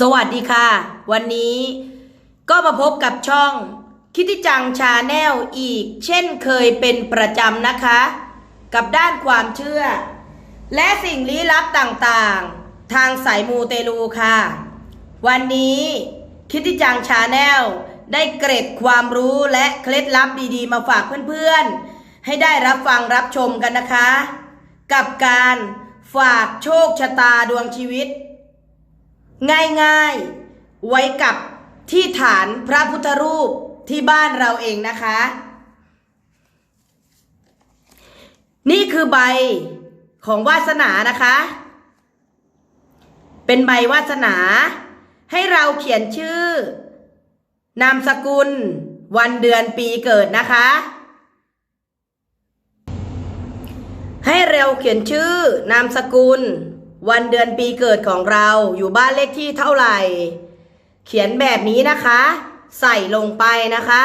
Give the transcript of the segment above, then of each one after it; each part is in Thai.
สวัสดีค่ะ วันนี้ก็มาพบกับช่อง คิติจังชาแนลอีก เช่นเคยเป็นประจำนะคะ กับด้านความเชื่อ และสิ่งลี้ลับต่างๆ ทางสายมูเตลูค่ะ วันนี้คิติจังชาแนลได้เกร็ดความรู้และเคล็ดลับดีๆ มาฝากเพื่อนๆ ให้ได้รับฟังรับชมกันนะคะ กับการฝากโชคชะตาดวงชีวิต ง่ายๆ ไว้กับที่ฐานพระพุทธรูปที่บ้านเราเองนะคะ นี่คือใบของวาสนานะคะ เป็นใบวาสนา ให้เราเขียนชื่อ นามสกุล วันเดือนปีเกิดนะคะ ให้เราเขียนชื่อนามสกุล วันเดือนปีเกิดของเราอยู่บ้านเลขที่เท่าไหร่ เขียนแบบนี้นะคะ ใส่ลงไปนะคะ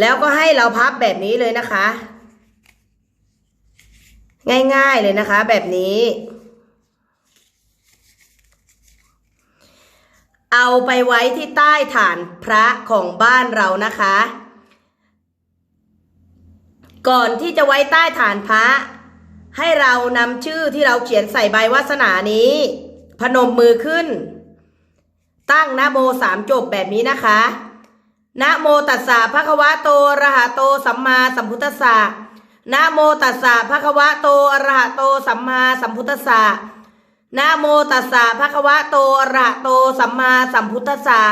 แล้วก็ให้เราพับแบบนี้เลยนะคะ ง่ายๆเลยนะคะ แบบนี้ เอาไปไว้ที่ใต้ฐานพระของบ้านเรานะคะ ก่อนที่จะไว้ใต้ฐานพระ ให้เรานำชื่อที่เราเขียนใส่ใบวาสนานี้ พนมมือขึ้น ตั้งนะโมสามจบแบบนี้นะคะนะโมตัสสะภะคะวะโตอระหะโตสัมมาสัมพุทธัสสะนะโมตัสสะภะคะวะโตอะระหะโตสัมมาสัมพุทธัสสะนะโมตัสสะภะคะวะโตอะระหะโตสัมมาสัมพุทธัสสะ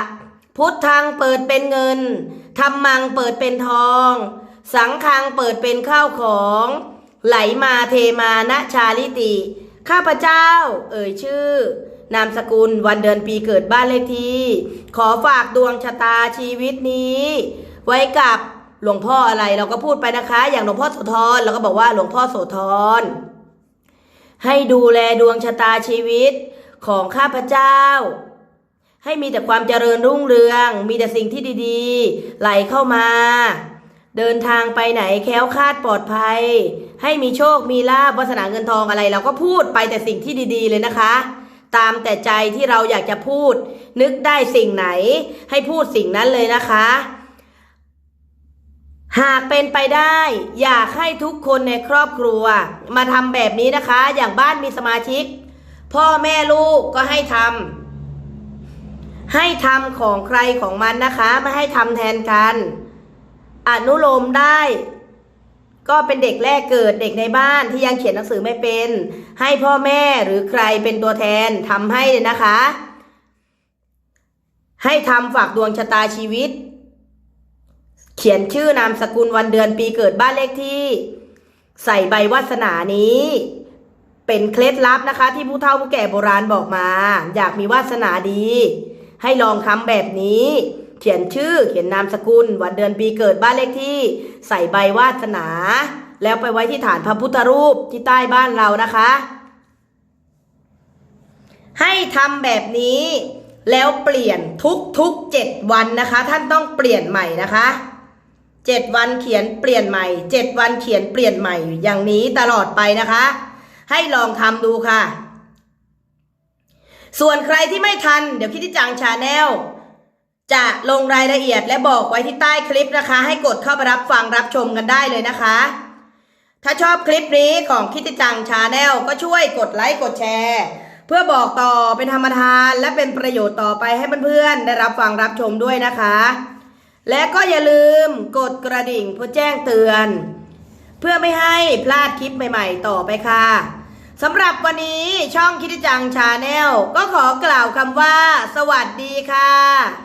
พุทธังเปิดเป็นเงินธรรมังเปิดเป็นทอง สังฆังเปิดเป็นข้าวของ ไหลมาเทมานะชาลิติ ข้าพเจ้า เอ่ยชื่อ นามสกุลวันเดือนปีเกิดบ้านเลขที่ ขอฝากดวงชะตาชีวิตนี้ ไว้กับหลวงพ่ออะไรเราก็พูดไปนะคะ อย่างหลวงพ่อโสธรเราก็บอกว่าหลวงพ่อโสธรให้ดูแลดวงชะตาชีวิตของข้าพเจ้า ให้มีแต่ความเจริญรุ่งเรือง มีแต่สิ่งที่ดีๆ ไหลเข้ามา เดินทางไปไหนแค้วคาดปลอดภัย ให้มีโชคมีลาบวาสนาเงินทองอะไร เราก็พูดไปแต่สิ่งที่ดี ๆ เลยนะคะ ตามแต่ใจที่เราอยากจะพูด นึกได้สิ่งไหน ให้พูดสิ่งนั้นเลยนะคะ หากเป็นไปได้ อยากให้ทุกคนในครอบครัว มาทำแบบนี้นะคะ อย่างบ้านมีสมาชิก พ่อแม่ลูกก็ให้ทำให้ทำของใครของมันนะคะ ไม่ให้ทำแทนกันอนุโลมได้ ก็เป็นเด็กแรกเกิดเด็กในบ้านที่ยังเขียนหนังสือไม่เป็น ให้พ่อแม่หรือใครเป็นตัวแทนทำให้นะคะ ให้ทำฝากดวงชะตาชีวิต เขียนชื่อนามสกุลวันเดือนปีเกิดบ้านเลขที่ ใส่ใบวาสนานี้ เป็นเคล็ดลับนะคะ ที่ผู้เฒ่าผู้แก่โบราณบอกมา อยากมีวาสนาดี ให้ลองทำแบบนี้ ขียนชื่อ เขียนนามสกุล วันเดือนปีเกิดบ้านเลขที่ ใส่ใบวาสนา แล้วไปไว้ที่ฐานพระพุทธรูปที่ใต้บ้านเรานะคะ ให้ทำแบบนี้แล้วเปลี่ยนทุกทุกเจ็ดวันนะคะ ท่านต้องเปลี่ยนใหม่นะคะเจ็ดวันเขียนเปลี่ยนใหม่เจ็ดวันเขียนเปลี่ยนใหม่อย่างนี้ตลอดไปนะคะ ให้ลองทำดูค่ะ ส่วนใครที่ไม่ทัน เดี๋ยวคิดที่จังชาแนล จะลงรายละเอียดและบอกไว้ที่ใต้คลิปนะคะ ให้กดเข้าไปรับฟังรับชมกันได้เลยนะคะ ถ้าชอบคลิปนี้ของคิดที่จังชาแนลก็ช่วยกดไลค์กดแชร์ เพื่อบอกต่อเป็นธรรมทาน และเป็นประโยชน์ต่อไปให้เพื่อนๆได้รับฟังรับชมด้วยนะคะ และก็อย่าลืมกดกระดิ่งเพื่อแจ้งเตือน เพื่อไม่ให้พลาดคลิปใหม่ๆ ต่อไปค่ะสำหรับวันนี้ช่องคิดจังชาแนลก็ขอกล่าวคำว่า สวัสดีค่ะ